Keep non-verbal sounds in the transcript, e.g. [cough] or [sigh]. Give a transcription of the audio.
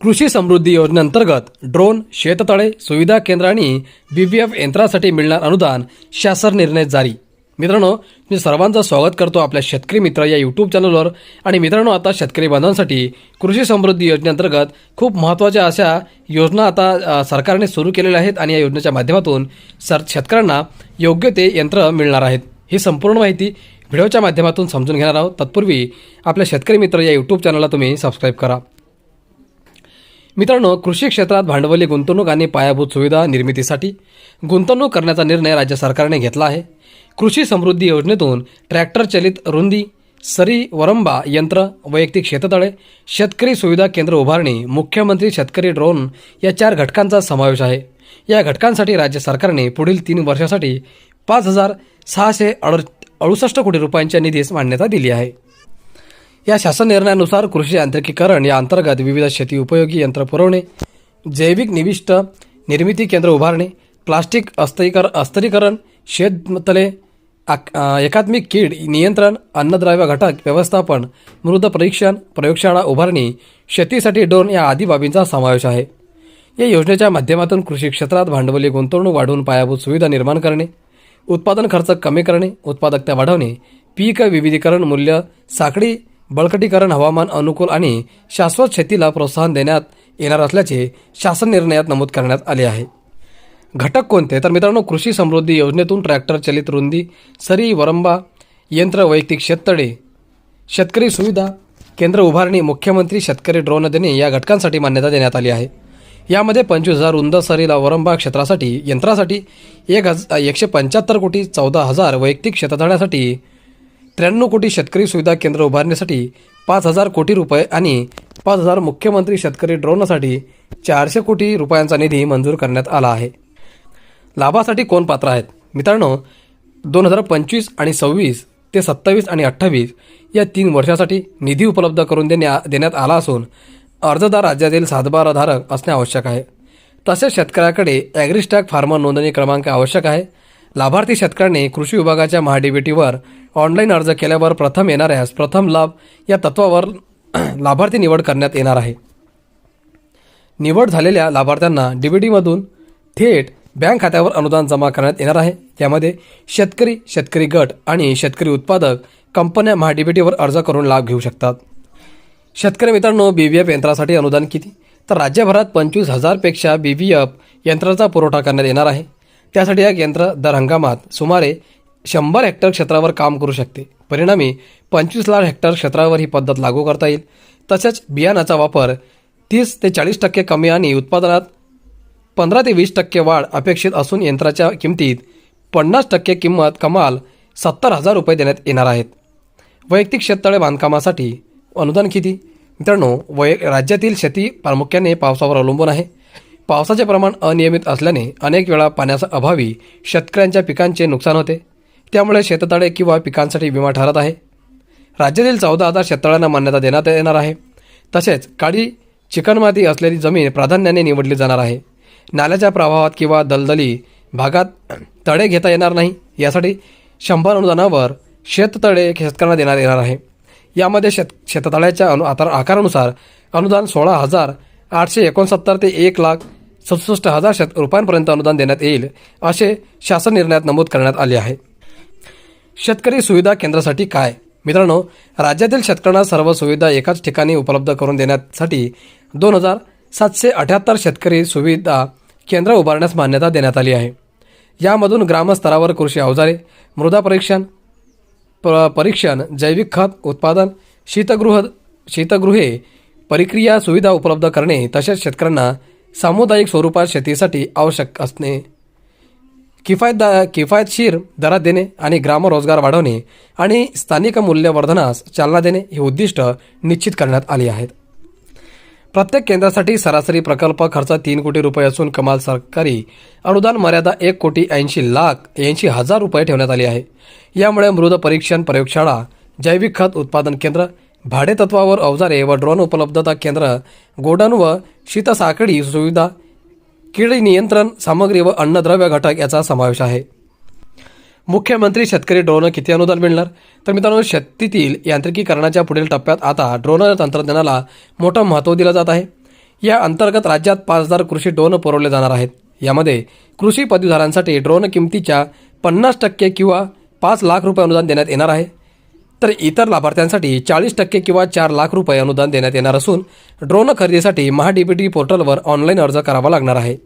कृषी समृद्धी योजनेअंतर्गत ड्रोन शेततळे सुविधा केंद्र आणि बी बी एफ यंत्रासाठी मिळणार अनुदान शासन निर्णय जारी. मित्रांनो मी सर्वांचं स्वागत करतो आपल्या शेतकरी मित्र या यूट्यूब चॅनलवर आणि मित्रांनो आता शेतकरी बांधवांसाठी कृषी समृद्धी योजनेअंतर्गत खूप महत्त्वाच्या अशा योजना आता सरकारने सुरू केलेल्या आहेत आणि या योजनेच्या माध्यमातून सर शेतकऱ्यांना योग्य ते यंत्र मिळणार आहेत. ही संपूर्ण माहिती व्हिडिओच्या माध्यमातून समजून घेणार आहोत. तत्पूर्वी आपल्या शेतकरी मित्र या यूट्यूब चॅनलला तुम्ही सबस्क्राईब करा. मित्रांनो कृषी क्षेत्रात भांडवली गुंतवणूक आणि पायाभूत सुविधा निर्मितीसाठी गुंतवणूक करण्याचा निर्णय राज्य सरकारने घेतला आहे. कृषी समृद्धी योजनेतून ट्रॅक्टर चलित रुंदी सरी वरंबा यंत्र वैयक्तिक शेततळे शेतकरी सुविधा केंद्र उभारणी मुख्यमंत्री शेतकरी ड्रोन या चार घटकांचा समावेश आहे. या घटकांसाठी राज्य सरकारने पुढील तीन वर्षासाठी पाच हजार सहाशे अड अडुसष्ट कोटी रुपयांच्या निधीस मान्यता दिली आहे. या शासन निर्णयानुसार कृषी यांत्रिकीकरण या अंतर्गत विविध शेती उपयोगी यंत्र पुरवणे जैविक निविष्ट निर्मिती केंद्र उभारणे प्लास्टिक अस्तरीकर अस्तरीकरण शेततले आक एकात्मिक कीड नियंत्रण अन्नद्रव्य घटक व्यवस्थापन मृद परीक्षण प्रयोगशाळा उभारणी शेतीसाठी ड्रोन या आदी बाबींचा समावेश आहे. या योजनेच्या माध्यमातून कृषी क्षेत्रात भांडवली गुंतवणूक वाढवून पायाभूत सुविधा निर्माण करणे उत्पादन खर्च कमी करणे उत्पादकता वाढवणे पीक विविधीकरण मूल्य साखळी बळकटीकरण हवामान अनुकूल आणि शाश्वत शेतीला प्रोत्साहन देण्यात येणार असल्याचे शासन निर्णयात नमूद करण्यात आले आहे. घटक कोणते? तर मित्रांनो कृषी समृद्धी योजनेतून ट्रॅक्टर चलित रुंदी सरी वरंबा यंत्र वैयक्तिक शेततळे शेतकरी सुविधा केंद्र उभारणी मुख्यमंत्री शेतकरी ड्रोन देणे या घटकांसाठी मान्यता देण्यात आली आहे. यामध्ये पंचवीस हजार रुंद सरीला वरंबा क्षेत्रासाठी यंत्रासाठी एक हज एकशे पंच्याहत्तर कोटी चौदा हजार वैयक्तिक शेततळ्यासाठी त्र्याण्णव कोटी शेतकरी सुविधा केंद्र उभारण्यासाठी पाच हजार कोटी रुपये आणि पाच हजार मुख्यमंत्री शेतकरी ड्रोनसाठी चारशे कोटी रुपयांचा निधी मंजूर करण्यात आला आहे. लाभासाठी कोण पात्र आहेत? मित्रांनो दोन हजार पंचवीस आणि सव्वीस ते सत्तावीस आणि अठ्ठावीस या तीन वर्षासाठी निधी उपलब्ध करून देण्या देण्यात आला असून अर्जदार राज्यातील सातबाराधारक असणे आवश्यक आहे. तसेच शेतकऱ्याकडे ॲग्रिस्टॅक फार्मर नोंदणी क्रमांक आवश्यक आहे. लाभार्थी शेतकऱ्यांनी कृषी विभागाच्या महाडीबीटीवर ऑनलाईन अर्ज केल्यावर प्रथम येणाऱ्यास प्रथम लाभ या तत्वावर [clears throat] लाभार्थी निवड करण्यात येणार आहे. निवड झालेल्या लाभार्थ्यांना डीबीटीमधून थेट बँक खात्यावर अनुदान जमा करण्यात येणार आहे. त्यामध्ये शेतकरी शेतकरी गट आणि शेतकरी उत्पादक कंपन्या महाडीबीटीवर अर्ज करून लाभ घेऊ शकतात. शेतकरी मित्रांनो बी व्ही एफ यंत्रासाठी अनुदान किती? तर राज्यभरात पंचवीस हजारपेक्षा बी व्ही एफ यंत्राचा पुरवठा करण्यात येणार आहे. त्यासाठी एक यंत्र दर हंगामात सुमारे शंभर हेक्टर क्षेत्रावर काम करू शकते. परिणामी पंचवीस लाख हेक्टर क्षेत्रावर ही पद्धत लागू करता येईल. तसेच बियाणाचा वापर तीस ते चाळीस टक्के कमी आणि उत्पादनात पंधरा ते वीस टक्के वाढ अपेक्षित असून यंत्राच्या किमतीत पन्नास टक्के किंमत कमाल सत्तर हजार रुपये देण्यात येणार आहेत. वैयक्तिक शेततळे बांधकामासाठी अनुदान किती? मित्रांनो वै राज्यातील शेती प्रामुख्याने पावसावर अवलंबून आहे. पावसाचे प्रमाण अनियमित असल्याने अनेक वेळा पाण्याचा अभावी शेतकऱ्यांच्या पिकांचे नुकसान होते. त्यामुळे शेततळे किंवा पिकांसाठी विमा ठरत आहे. राज्यातील चौदा हजार शेततळ्यांना मान्यता देण्यात येणार आहे. तसेच काळी चिकणमाती असलेली जमीन प्राधान्याने निवडली जाणार आहे. नाल्याच्या प्रवाहात किंवा दलदली भागात तळे घेता येणार नाही. यासाठी शंभर अनुदानावर शेततळे शेतकऱ्यांना देण्यात येणार आहे. यामध्ये शेत शेततळ्याच्या अनु आकार आकारानुसार अनुदान सोळा हजार आठशे एकोणसत्तर ते एक लाख सदुसष्ट हजार शत रुपयांपर्यंत अनुदान देण्यात येईल असे शासन निर्णयात नमूद करण्यात आले आहे. शेतकरी सुविधा केंद्रासाठी काय? मित्रांनो राज्यातील शेतकऱ्यांना सर्व सुविधा एकाच ठिकाणी उपलब्ध करून देण्यासाठी दोन हजार सातशे अठ्याहत्तर शेतकरी सुविधा केंद्र उभारण्यास मान्यता देण्यात आली आहे. यामधून ग्रामस्तरावर कृषी अवजारे मृदा परीक्षण प परीक्षण जैविक खत उत्पादन शीतगृह शीतगृहे प्रक्रिया सुविधा उपलब्ध करणे तसेच शेतकऱ्यांना सामुदायिक स्वरूपात शेतीसाठी आवश्यक असणे. किफायतदा किफायतशीर दरात देणे आणि ग्रामरोजगार वाढवणे आणि स्थानिक मूल्यवर्धनास चालना देणे ही उद्दिष्ट निश्चित करण्यात आली आहेत. प्रत्येक केंद्रासाठी सरासरी प्रकल्प खर्च तीन कोटी रुपये असून कमाल सरकारी अनुदान मर्यादा एक कोटी ऐंशी लाख ऐंशी हजार रुपये ठेवण्यात आली आहे. यामुळे मृद परीक्षण प्रयोगशाळा जैविक खत उत्पादन केंद्र भाडेतत्वावर अवजारे व ड्रोन उपलब्धता केंद्र गोडन व शीतसाखळी सुविधा कीड नियंत्रण सामग्री व अन्नद्रव्य घटक याचा समावेश आहे. मुख्यमंत्री शेतकरी ड्रोन किती अनुदान मिळणार? तर मित्रांनो शेतीतील यांत्रिकीकरणाच्या पुढील टप्प्यात आता ड्रोन तंत्रज्ञानाला मोठं महत्त्व दिलं जात आहे. या अंतर्गत राज्यात पाच हजार कृषी ड्रोन पुरवले जाणार आहेत. यामध्ये कृषी पदवीधारांसाठी ड्रोन किमतीच्या पन्नास टक्के किंवा पाच लाख रुपये अनुदान देण्यात येणार आहे. तर इतर लाभार्थ्यांसाठी चाळीस टक्के किंवा चार लाख रुपये अनुदान देण्यात येणार असून ड्रोन खरेदीसाठी महाडीबीटी पोर्टलवर ऑनलाईन अर्ज करावा लागणार आहे.